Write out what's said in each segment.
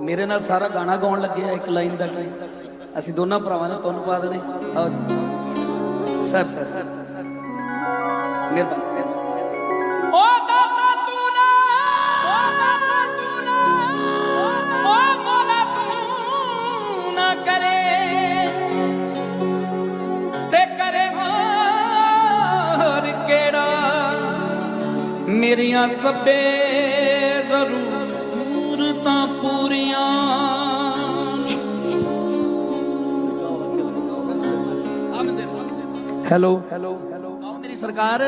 ਮੇਰੇ ਨਾਲ ਸਾਰਾ ਗਾਣਾ ਗਾਉਣ ਲੱਗਿਆ ਇੱਕ ਲਾਈਨ ਦਾ ਕੀ? ਅਸੀਂ ਦੋਨਾਂ ਭਰਾਵਾਂ ਨੇ ਤੁਹਾਨੂੰ ਪਾ ਦੇਣੇ। ਆਓ ਜੀ। ਸਰ ਸਰ ਸਰ ਮਿਹਰਬਾਨੀ ਓ ਦਾਤਾ ਤੂੰ ਨਾ ਹੈਲੋ। ਹੈਲੋ ਹੈਲੋ ਮੇਰੀ ਸਰਕਾਰ।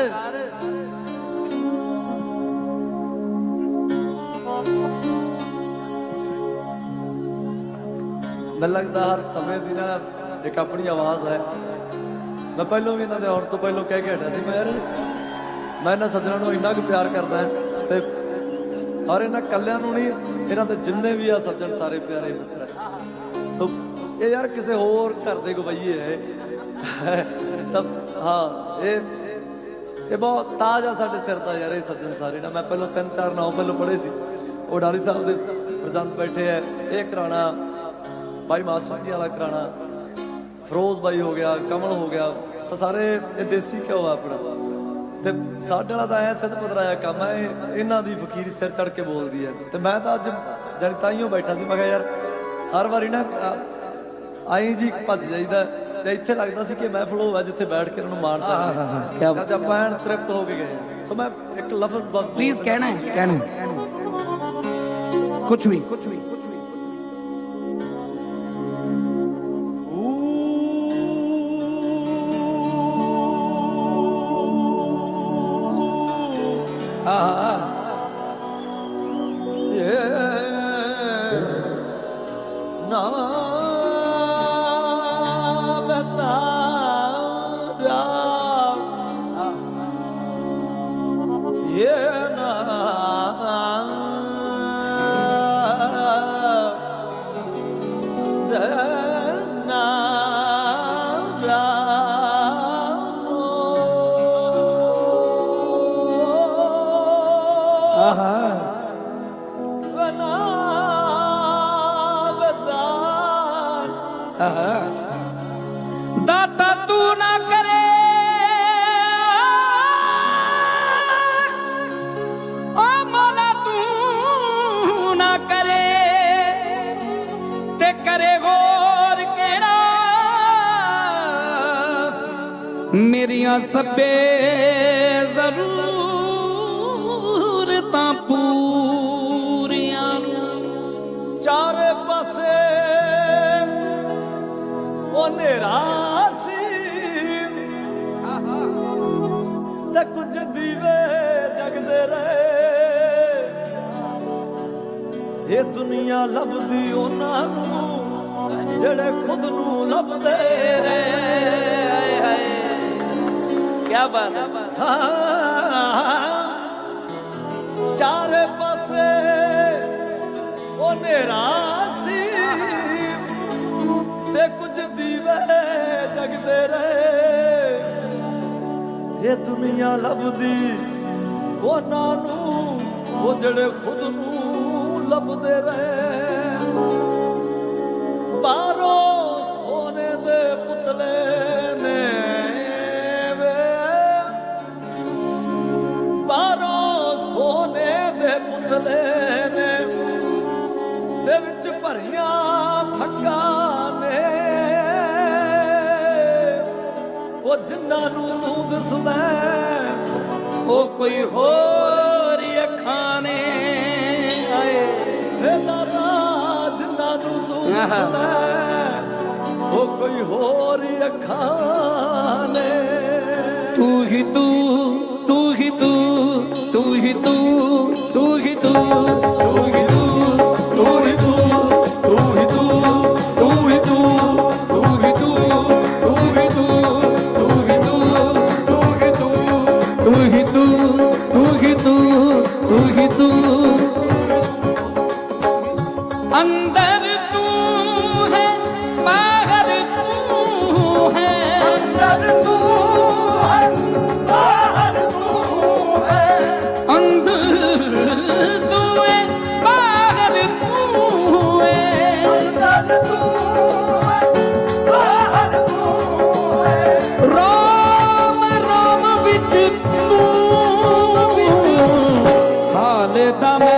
ਮੈਨੂੰ ਲੱਗਦਾ ਹਰ ਸਮੇਂ ਦੀ ਨਾ ਇੱਕ ਆਪਣੀ ਆਵਾਜ਼ ਹੈ। ਮੈਂ ਪਹਿਲਾਂ ਵੀ ਇਹਨਾਂ ਦੇ ਆਉਣ ਤੋਂ ਪਹਿਲਾਂ ਕਹਿ ਕੇ ਹਟਿਆ ਸੀ ਮੈਂ ਯਾਰ ਮੈਂ ਇਹਨਾਂ ਸੱਜਣਾਂ ਨੂੰ ਇੰਨਾ ਕੁ ਪਿਆਰ ਕਰਦਾ ਹਾਂ ਤੇ ਹਰ ਇਹਨਾਂ ਕੱਲਿਆਂ ਨੂੰ ਨਹੀਂ ਇਹਨਾਂ ਦੇ ਜਿੰਨੇ ਵੀ ਆ ਸੱਜਣ ਸਾਰੇ ਪਿਆਰੇ ਮਿੱਤਰ। ਸੋ ਇਹ ਯਾਰ ਕਿਸੇ ਹੋਰ ਘਰ ਦੇ ਗਵਈਏ ਹੈ। ਤਾਂ, ਹਾਂ, ਇਹ ਇਹ ਬਹੁਤ ਤਾਜ ਆ ਸਾਡੇ ਸਿਰ ਦਾ ਯਾਰ ਇਹ ਸੱਜਣ ਸਾਰੇ ਨਾ। ਮੈਂ ਪਹਿਲਾਂ ਤਿੰਨ ਚਾਰ ਨਾਮ ਪਹਿਲਾਂ ਪੜ੍ਹੇ ਸੀ। ਉਹ ਡਾਲੀ ਸਾਹਿਬ ਦੇ ਪ੍ਰਜੰਤ ਬੈਠੇ ਐ ਇਹ ਕਰਾਣਾ, ਬਾਈ ਮਾਸਟਰ ਜੀ ਵਾਲਾ ਕਰਾਣਾ। ਫਰੋਜ਼ ਬਾਈ ਹੋ ਗਿਆ, ਕਮਲ ਹੋ ਗਿਆ। ਸੋ, ਸਾਰੇ ਇਹ ਦੇਸੀ ਘਿਓ ਆ ਆਪਣਾ। ਤੇ ਸਾਡੇ ਵਾਲਾ ਤਾਂ ਐ ਸਿੱਧ ਪਤਰਾਇਆ ਕੰਮ ਐ ਇਹਨਾਂ ਦੀ ਫਕੀਰੀ ਸਿਰ ਚੜ ਕੇ ਬੋਲਦੀ ਐ ਤੇ ਮੈਂ ਤਾਂ ਅੱਜ ਜਾਣੀ ਤਾਈਓ ਬੈਠਾ ਸੀ, ਮੈਂ ਕਿਹਾ ਯਾਰ, ਹਰ ਵਾਰੀ ਨਾ ਆਈ ਜੀ ਭੱਜ ਜਾਈਦਾ। ਤੇ ਇੱਥੇ ਲੱਗਦਾ ਸੀ ਕਿ ਮਹਿਫਲ ਹੋਵੇ ਜਿੱਥੇ ਬੈਠ ਕੇ ਇਹਨਾਂ ਨੂੰ ਮਾਣ ਸਕਦੇ। ਕਿਆ ਅੱਜ ਆਪਾਂ ਐਨ ਤ੍ਰਿਪਤ ਹੋ ਕੇ ਗਏ ਹਾਂ। ਸੋ ਮੈਂ ਇੱਕ ਲਫ਼ਜ਼ ਬਸ ਪਲੀਜ਼ ਕਹਿਣਾ ਹੈ ਕਹਿਣਾ ਹੈ। ਕੁਝ ਵੀ ਕੁਝ ਵੀ ਮੇਰੀਆਂ ਸਭੇ ਜ਼ਰੂਰਤਾਂ ਪੂਰੀਆਂ ਨੂੰ। ਚਾਰੇ ਪਾਸੇ ਉਹ ਨੇਰਾ ਸੀ ਤੇ ਕੁਝ ਦੀਵੇ ਜਗਦੇ ਰਹੇ। ਇਹ ਦੁਨੀਆ ਲੱਭਦੀ ਉਹਨਾਂ ਨੂੰ ਜਿਹੜੇ ਖੁਦ ਨੂੰ ਲੱਭਦੇ ਰਹੇ। ਕੀ ਬਾਤ ਹਾਂ। ਚਾਰੇ ਪਾਸੇ ਉਹ ਨੇਰਾ ਸੀ ਤੇ ਕੁਝ ਦੀਵੇ ਜਗਦੇ ਰਹੇ। ਇਹ ਦੁਨੀਆ ਲੱਭਦੀ ਉਹਨਾਂ ਨੂੰ, ਉਹ ਜਿਹੜੇ ਖੁਦ ਨੂੰ ਲੱਭਦੇ ਰਹੇ। ਬਾਹਰੋਂ ਜਿਨ੍ਹਾਂ ਨੂੰ ਤੂੰ ਦਿਸਦਾ ਹੈ, ਉਹ ਕੋਈ ਹੋਰ ਹੀ ਅੱਖਾਂ ਨੇ। ਆਏ। ਇਹ ਦਾਦਾ ਜਿਨ੍ਹਾਂ ਨੂੰ ਤੂੰ ਦਿਸਦਾ ਹੈ, ਉਹ ਕੋਈ ਹੋਰ ਹੀ ਅੱਖਾਂ ਨੇ। ਤੂੰ ਹੀ ਤੂੰ I'm not.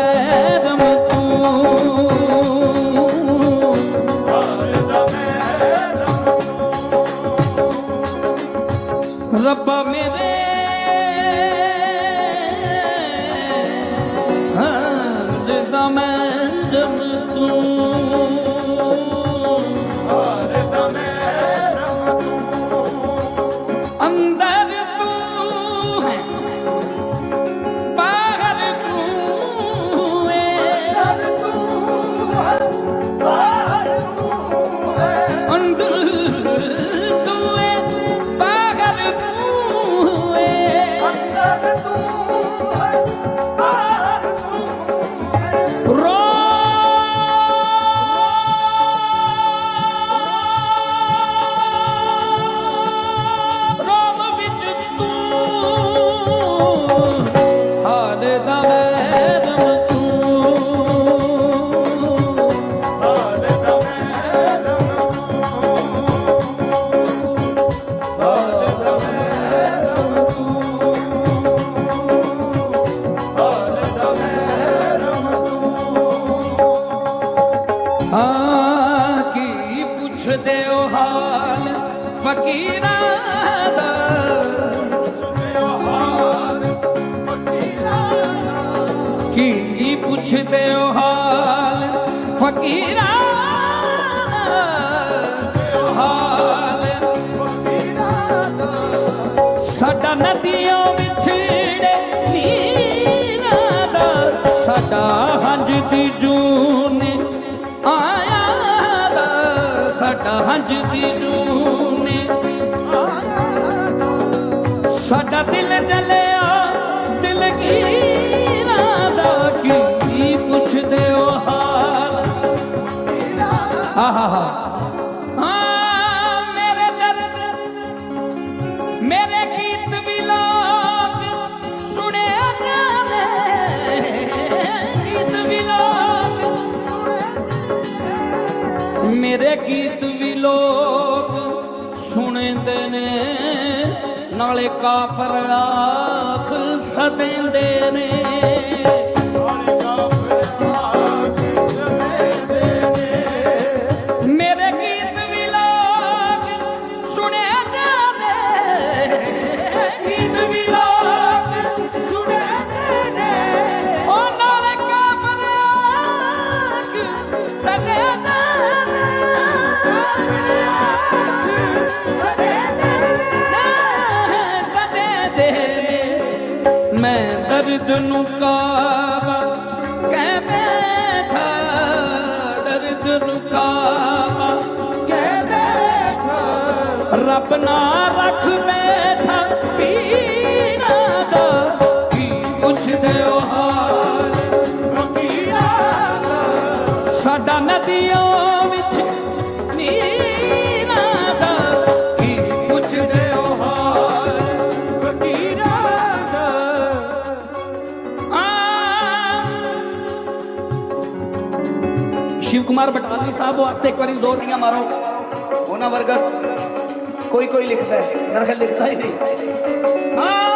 ਕੀ ਪੁੱਛਦੇ ਹੋ ਹਾਲ, ਫਕੀਰਾਂ ਦਾ। ਕੀ ਪੁੱਛਦੇ ਹੋ ਹਾਲ, ਫਕੀਰਾਂ ਹਾਲ। ਸਾਡਾ ਨਦੀਆਂ ਵਿਛੜੇ ਨੀਰਾਂ ਦਾ, ਸਾਡਾ ਹੰਝ ਦੀ ਜੂਨ ਦਾ ਸਾਡਾ ਹੰਝ ਦੀ ਸਾਡਾ ਦਿਲ ਜਲਿਆ, ਦਿਲ ਗੀਰਾਂ ਦਾ ਕੀ ਪੁੱਛਦੇ ਹੋ ਹਾਲ? ਆਹਾ। ਸੁਣਦੇ ਨੇ ਨਾਲੇ ਕਾਫਰ ਆਖ ਸਦਿੰਦੇ ਨੇ। ਨੂੰ ਕਾਵਾ, ਕਹਿ ਬੈਠਾ, ਦਰਦ ਨੂੰ ਕਾਵਾ। ਕਹਿ ਬੈਠਾ, ਰੱਬ ਨਾ ਰੱਖ ਬੈਠਾ, ਪੀਰਾਂ ਦਾ ਕੀ ਪੁੱਛਦੇ ਹੋ? ਕੁਮਾਰ ਬਟਾਲਵੀ ਸਾਹਿਬ ਵਾਸਤੇ ਇੱਕ ਵਾਰੀ ਜ਼ੋਰ ਦੀਆਂ ਮਾਰੋ। ਉਹਨਾਂ ਵਰਗਾ ਕੋਈ ਕੋਈ ਲਿਖਦਾ ਹੈ। ਦਰਖਤ ਲਿਖਦਾ ਹੀ ਨਹੀਂ। ਹਾਂ!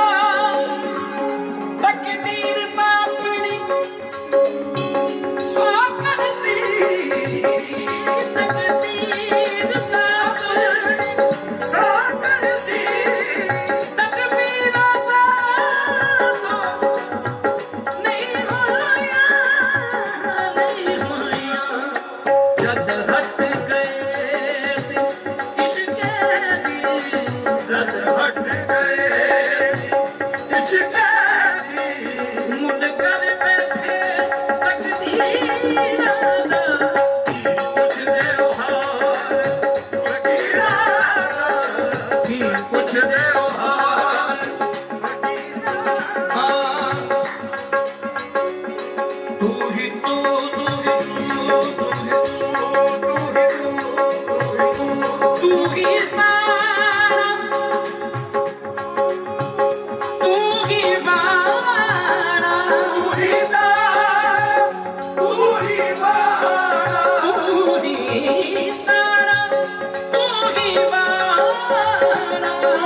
ਵਾਰਾ